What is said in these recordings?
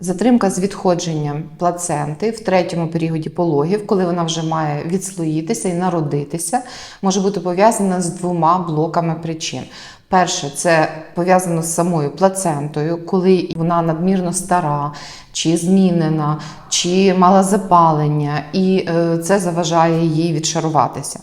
Затримка з відходженням плаценти в третьому періоді пологів, коли вона вже має відслоїтися і народитися, може бути пов'язана з двома блоками причин. Перше, це пов'язано з самою плацентою, коли вона надмірно стара, чи змінена, чи мала запалення, і е, це заважає їй відшаруватися.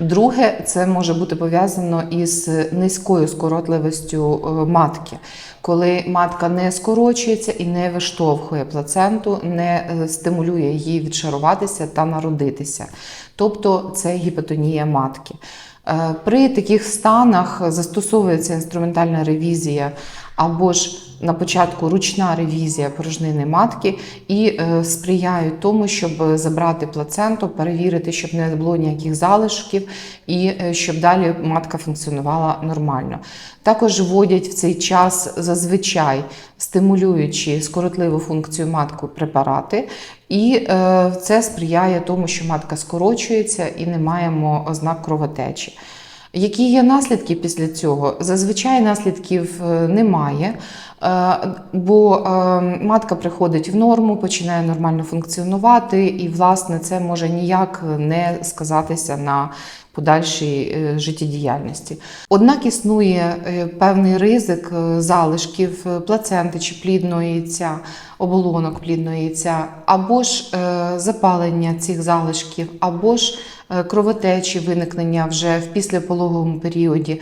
Друге, це може бути пов'язано із низькою скоротливістю е, матки, коли матка не скорочується і не виштовхує плаценту, не е, стимулює її відшаруватися та народитися. Тобто це гіпотонія матки. Е, При таких станах застосовується інструментальна ревізія або ж на початку ручна ревізія порожнини матки і е, сприяють тому, щоб забрати плаценту, перевірити, щоб не було ніяких залишків і е, щоб далі матка функціонувала нормально. Також вводять в цей час зазвичай стимулюючи скоротливу функцію матку препарати, і е, це сприяє тому, що матка скорочується і не маємо ознак кровотечі. Які є наслідки після цього? Зазвичай наслідків е, немає, е, бо е, матка приходить в норму, починає нормально функціонувати, і, власне, це може ніяк не сказатися на подальшій життєдіяльності. Однак існує певний ризик залишків плаценти чи плідного яйця, оболонок плідного яйця, або ж запалення цих залишків, або ж кровотечі виникнення вже в післяпологовому періоді.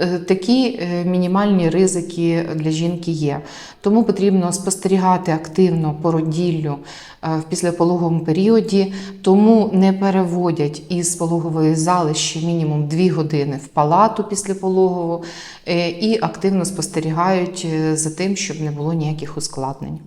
Е, Такі е, мінімальні ризики для жінки є. Тому потрібно спостерігати активно породіллю е, в післяпологовому періоді, тому не переводять із пологової зали ще мінімум 2 години в палату післяпологову е, і активно спостерігають е, за тим, щоб не було ніяких ускладнень.